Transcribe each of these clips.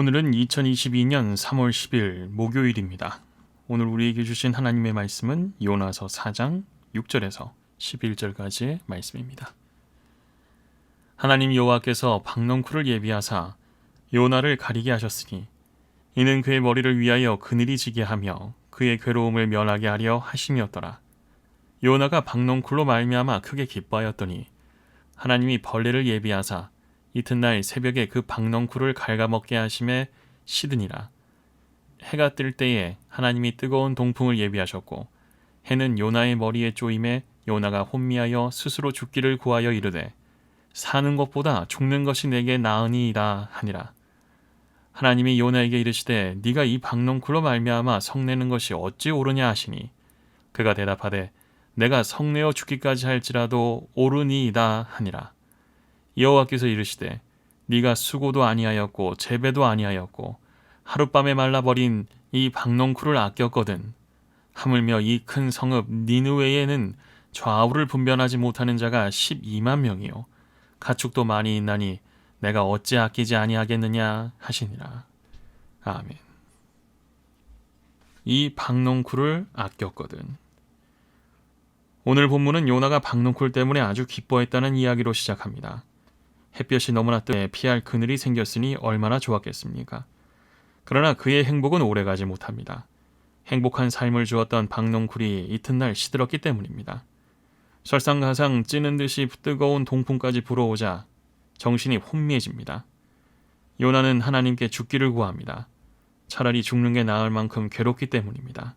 오늘은 2022년 3월 10일 목요일입니다. 오늘 우리에게 주신 하나님의 말씀은 요나서 4장 6절에서 11절까지의 말씀입니다. 하나님 여호와께서 박넝쿨을 예비하사 요나를 가리게 하셨으니 이는 그의 머리를 위하여 그늘이 지게 하며 그의 괴로움을 면하게 하려 하심이었더라. 요나가 박넝쿨로 말미암아 크게 기뻐하였더니 하나님이 벌레를 예비하사 이튿날 새벽에 그 박넝쿨을 갉아먹게 하심에 시드니라. 해가 뜰 때에 하나님이 뜨거운 동풍을 예비하셨고 해는 요나의 머리에 쪼임에 요나가 혼미하여 스스로 죽기를 구하여 이르되 사는 것보다 죽는 것이 내게 나으니이다 하니라. 하나님이 요나에게 이르시되 네가 이 박농쿨로 말미암아 성내는 것이 어찌 옳으냐 하시니 그가 대답하되 내가 성내어 죽기까지 할지라도 옳으니이다 하니라. 여호와께서 이르시되 네가 수고도 아니하였고 재배도 아니하였고 하룻밤에 말라버린 이 박농쿨을 아꼈거든. 하물며 이 큰 성읍 니느웨에는 좌우를 분별하지 못하는 자가 12만 명이요. 가축도 많이 있나니 내가 어찌 아끼지 아니하겠느냐 하시니라. 아멘. 이 박농쿨을 아꼈거든. 오늘 본문은 요나가 박농쿨 때문에 아주 기뻐했다는 이야기로 시작합니다. 햇볕이 너무나 뜨에 피할 그늘이 생겼으니 얼마나 좋았겠습니까? 그러나 그의 행복은 오래가지 못합니다. 행복한 삶을 주었던 박농쿨이 이튿날 시들었기 때문입니다. 설상가상 찌는 듯이 뜨거운 동풍까지 불어오자 정신이 혼미해집니다. 요나는 하나님께 죽기를 구합니다. 차라리 죽는 게 나을 만큼 괴롭기 때문입니다.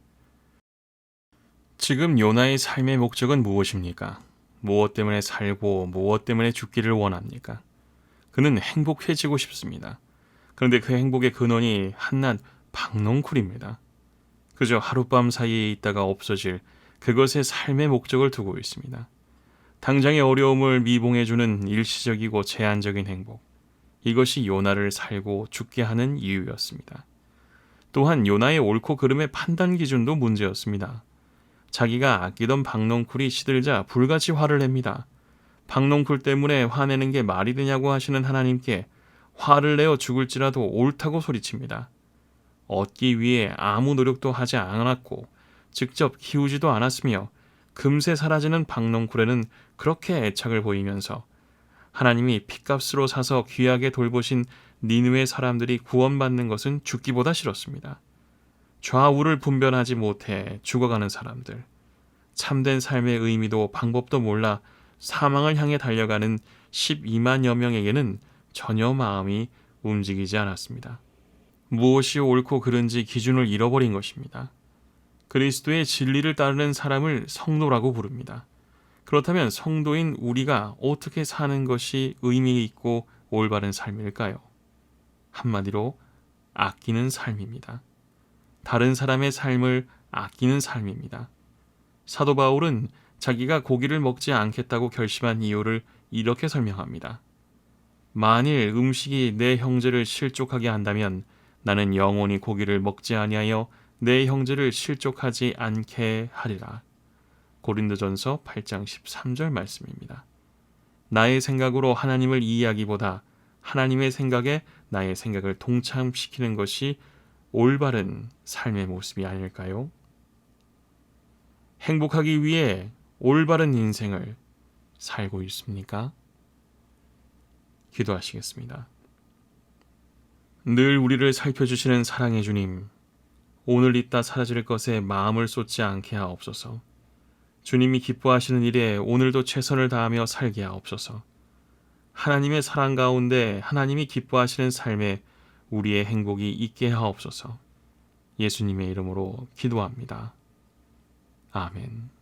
지금 요나의 삶의 목적은 무엇입니까? 무엇 때문에 살고 무엇 때문에 죽기를 원합니까? 그는 행복해지고 싶습니다. 그런데 그 행복의 근원이 한낱 박농쿨입니다. 그저 하룻밤 사이에 있다가 없어질 그것의 삶의 목적을 두고 있습니다. 당장의 어려움을 미봉해주는 일시적이고 제한적인 행복. 이것이 요나를 살고 죽게 하는 이유였습니다. 또한 요나의 옳고 그름의 판단 기준도 문제였습니다. 자기가 아끼던 박농쿨이 시들자 불같이 화를 냅니다. 박농쿨 때문에 화내는 게 말이 되냐고 하시는 하나님께 화를 내어 죽을지라도 옳다고 소리칩니다. 얻기 위해 아무 노력도 하지 않았고 직접 키우지도 않았으며 금세 사라지는 박농쿨에는 그렇게 애착을 보이면서 하나님이 핏값으로 사서 귀하게 돌보신 니누의 사람들이 구원받는 것은 죽기보다 싫었습니다. 좌우를 분별하지 못해 죽어가는 사람들, 참된 삶의 의미도 방법도 몰라 사망을 향해 달려가는 12만여 명에게는 전혀 마음이 움직이지 않았습니다. 무엇이 옳고 그른지 기준을 잃어버린 것입니다. 그리스도의 진리를 따르는 사람을 성도라고 부릅니다. 그렇다면 성도인 우리가 어떻게 사는 것이 의미 있고 올바른 삶일까요? 한마디로 아끼는 삶입니다. 다른 사람의 삶을 아끼는 삶입니다. 사도 바울은 자기가 고기를 먹지 않겠다고 결심한 이유를 이렇게 설명합니다. 만일 음식이 내 형제를 실족하게 한다면 나는 영원히 고기를 먹지 아니하여 내 형제를 실족하지 않게 하리라. 고린도전서 8장 13절 말씀입니다. 나의 생각으로 하나님을 이해하기보다 하나님의 생각에 나의 생각을 동참시키는 것이 올바른 삶의 모습이 아닐까요? 행복하기 위해 올바른 인생을 살고 있습니까? 기도하시겠습니다. 늘 우리를 살펴주시는 사랑의 주님, 오늘 있다 사라질 것에 마음을 쏟지 않게 하옵소서. 주님이 기뻐하시는 일에 오늘도 최선을 다하며 살게 하옵소서. 하나님의 사랑 가운데 하나님이 기뻐하시는 삶에 우리의 행복이 있게 하옵소서. 예수님의 이름으로 기도합니다. 아멘.